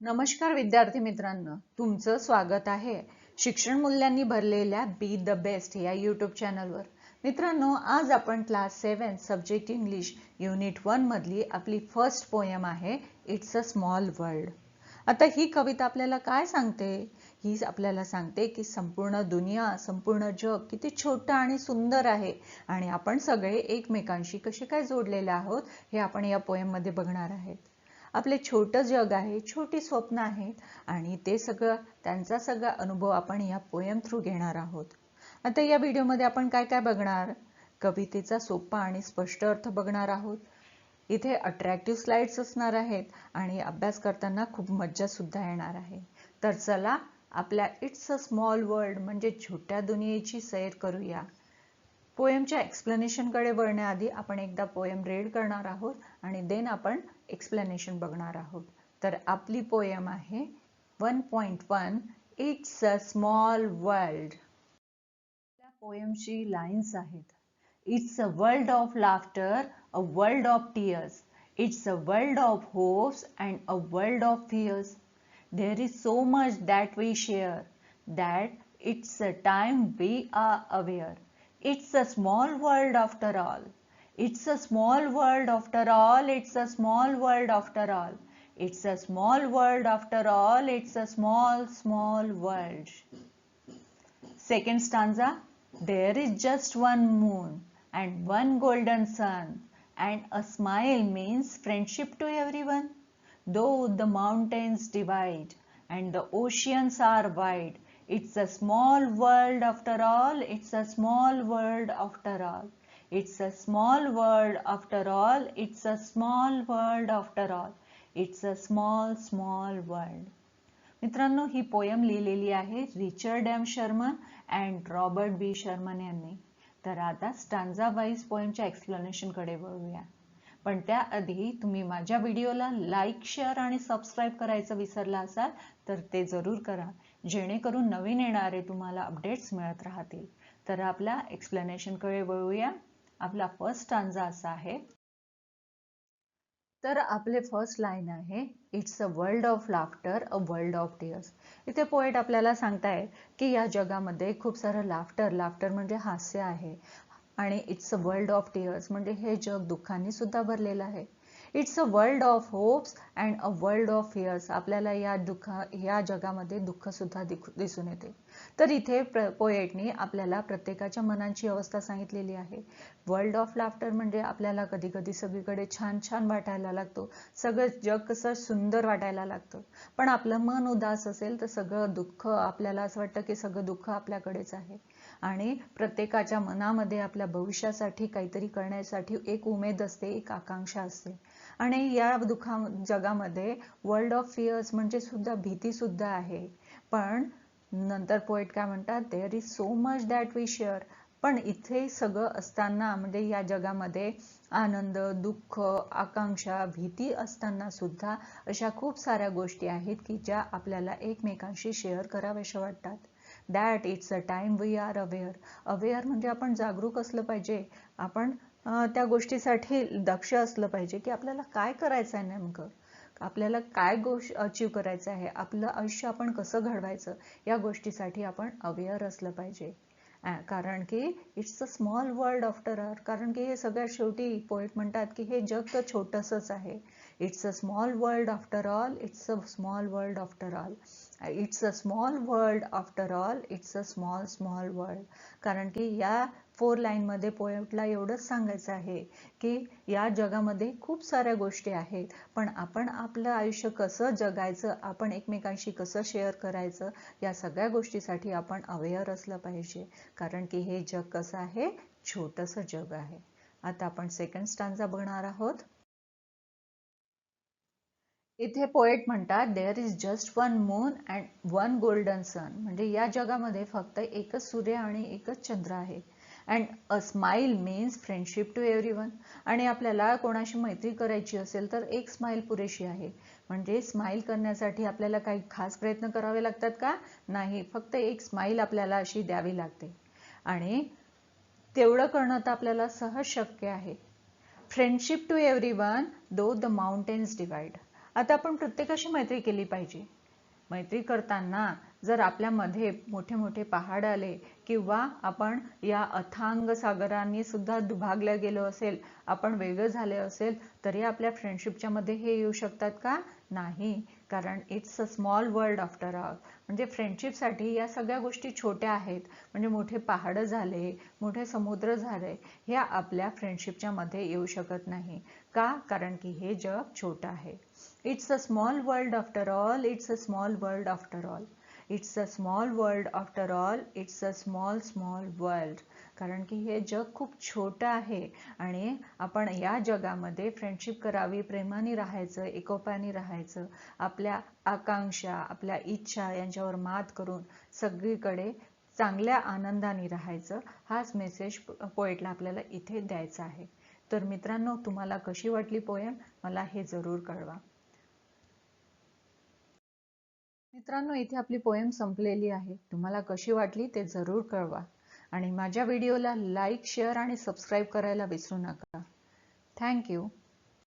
नमस्कार विद्यार्थी मित्रांनो तुमचं स्वागत आहे शिक्षण मूल्यांनी भरलेल्या बी द बेस्ट या यूट्यूब चॅनलवर मित्रांनो आज आपण क्लास सेवन सब्जेक्ट इंग्लिश युनिट वन मधली आपली फर्स्ट पोयम आहे इट्स अ स्मॉल वर्ल्ड आता ही कविता आपल्याला काय सांगते? ही आपल्याला सांगते की संपूर्ण दुनिया संपूर्ण जग किती छोटं आणि सुंदर आहे आणि आपण सगळे एकमेकांशी कसे काय जोडलेले आहोत हे आपण या पोयममध्ये बघणार आहेत. आपले छोटं जग आहे छोटी स्वप्न आहेत आणि ते सगळं त्यांचा सगळा अनुभव आपण या पोयम थ्रू घेणार आहोत. आता या व्हिडिओमध्ये आपण काय काय बघणार? कवितेचा सोपा आणि स्पष्ट अर्थ बघणार आहोत. इथे अट्रॅक्टिव्ह स्लाइड्स असणार आहेत आणि अभ्यास करताना खूप मज्जा सुद्धा येणार आहे. तर चला आपल्या इट्स अ स्मॉल वर्ल्ड म्हणजे छोट्या दुनियेची सैर करूया. पोएमच्या एक्सप्लेनेशनकडे वळण्याआधी आपण एकदा पोएम रीड करणार आहोत आणि देन आपण एक्सप्लेनेशन बघणार आहोत. तर आपली पोएम आहे one point one it's a small world त्या पोएमची लाईन्स आहेत. It's a world of laughter a world of tears it's a world of hopes and a world of fears there is so much that we share that it's a time we R aware It's a small world after all. It's a small world after all. It's a small world after all. It's a small world after all. It's a small, small world. Second stanza. There is just one moon and one golden sun, and a smile means friendship to everyone. Though the mountains divide and the oceans are wide, it's a small world after all. It's a small world after all. It's a small world after all. It's a small world after all. It's a small, small world. मित्रांनो ही poem लिहिलेली आहे Richard M Sharman and Robert बी शर्मन यांनी. तर आता stanza wise पोयमच्या एक्सप्लेनेशनकडे वळूया. पण त्याआधी तुम्ही माझ्या व्हिडिओला लाईक शेअर आणि सबस्क्राईब करायचं विसरला असाल तर ते जरूर करा. जेणेकरून नवीन येणारे तुम्हाला अपडेट्स मिळत राहतील. तर आपल्या एक्सप्लेनेशनकडे वळूया. आपला फर्स्ट स्टांजा असा आहे. तर आपले फर्स्ट लाईन आहे it's a world of laughter a world of tears इथे पोएट आपल्याला सांगताय की या जगामध्ये खूप सारं लाफ्टर लाफ्टर म्हणजे हास्य आहे. आणि it's a world of tears म्हणजे हे जग दुःखाने सुद्धा भरलेलं आहे. It's a world of hopes and a world of fears आपल्याला या दुःखा या जगामध्ये दुःख सुद्धा दिसून येते. तर इथे पोएटनी आपल्याला प्रत्येकाच्या मनाची अवस्था सांगितलेली आहे. वर्ल्ड ऑफ लाफ्टर म्हणजे आपल्याला कधी कधी सगळीकडे छान छान वाटायला लागतो. सगळं जग कसं सुंदर वाटायला लागतं. पण आपलं मन उदास असेल तर सगळं दुःख आपल्याला असं वाटतं की सगळं दुःख आपल्याकडेच आहे. आणि प्रत्येकाच्या मनामध्ये आपल्या भविष्यासाठी काहीतरी करण्यासाठी एक उमेद असते एक आकांक्षा असते. आणि या दुःखा जगामध्ये वर्ल्ड ऑफ फिअर्स म्हणजे सुद्धा भीती सुद्धा आहे. पण नंतर पोएट काय म्हणतात there is so much that we share पण इथे सगळं असताना म्हणजे या जगामध्ये आनंद दुःख आकांक्षा भीती असताना सुद्धा अशा खूप साऱ्या गोष्टी आहेत की ज्या आपल्याला एकमेकांशी शेअर कराव्याशा वाटतात. That it's a time we R aware aware म्हणजे आपण जागरूक असलं पाहिजे. आपण त्या गोष्टीसाठी दक्ष असलं पाहिजे की आपल्याला काय करायचं आहे नेमकं. आपल्याला काय गोष्ट अचीव करायचं आहे आपलं आयुष्य आपण कसं घडवायचं या गोष्टीसाठी आपण अवेअर असलं पाहिजे. कारण की it's a small world after R कारण की हे सगळ्यात शेवटी पोएट म्हणतात की हे जग तर छोटंसंच आहे. It's a small world after all it's a small world after all it's a small world after all it's a small small world कारण की या फोर लाईनमध्ये पोएटला एवढंच सांगायचं आहे की या जगामध्ये खूप साऱ्या गोष्टी आहेत. पण आपण आपलं आयुष्य कसं जगायचं आपण एकमेकांशी कसं शेअर करायचं या सगळ्या गोष्टीसाठी आपण अवेअर असलं पाहिजे. कारण की हे जग कसं आहे? छोटंसं जग आहे. आता आपण सेकंड स्टांजा बघणार आहोत. इथे पोएट म्हणतात there is just one moon and one golden सन म्हणजे या जगामध्ये फक्त एकच सूर्य आणि एकच चंद्र आहे. And a smile means friendship to every one आणि आपल्याला कोणाशी मैत्री करायची असेल तर एक स्माइल पुरेशी आहे. म्हणजे स्माइल करण्यासाठी आपल्याला काही खास प्रयत्न करावे लागतात का? नाही फक्त एक स्माइल आपल्याला अशी द्यावी लागते. आणि तेवढं करणं तर आपल्याला सहज शक्य आहे. Friendship to every one though the mountains divide आता आपण प्रत्येकाशी मैत्री केली पाहिजे. मैत्री करताना जर आपल्यामध्ये मोठे मोठे पहाड आले किंवा आपण या अथांग सागरांनी सुद्धा दुभागल्या गेलो असेल आपण वेगळं झाले असेल तरी आपल्या फ्रेंडशिपच्या मध्ये हे येऊ शकतात का? नाही. कारण it's a small world after all म्हणजे फ्रेंडशिपसाठी या सगळ्या गोष्टी छोट्या आहेत. म्हणजे मोठे पहाड झाले मोठे समुद्र झाले ह्या आपल्या फ्रेंडशिपच्या मध्ये येऊ शकत नाही. का? कारण की हे जग छोटं आहे. It's a small world after all it's a small world after all it's a small world after all it's a small small world कारण की हे जग खूप छोटं आहे आणि आपण या जगामध्ये फ्रेंडशिप करावी प्रेमाने राहायचं एकोप्याने राहायचं आपल्या आकांक्षा आपल्या इच्छा यांच्यावर मात करून सगळीकडे चांगल्या आनंदाने राहायचं हाच मेसेज पोएटला आपल्याला इथे द्यायचा आहे. तर मित्रांनो तुम्हाला कशी वाटली पोयम मला हे जरूर कळवा. मित्रांनो इथे आपली पोएम संपलेली आहे. तुम्हाला कशी वाटली ते जरूर कळवा. आणि माझ्या व्हिडिओला लाईक शेअर आणि सबस्क्राईब करायला विसरू नका. थँक्यू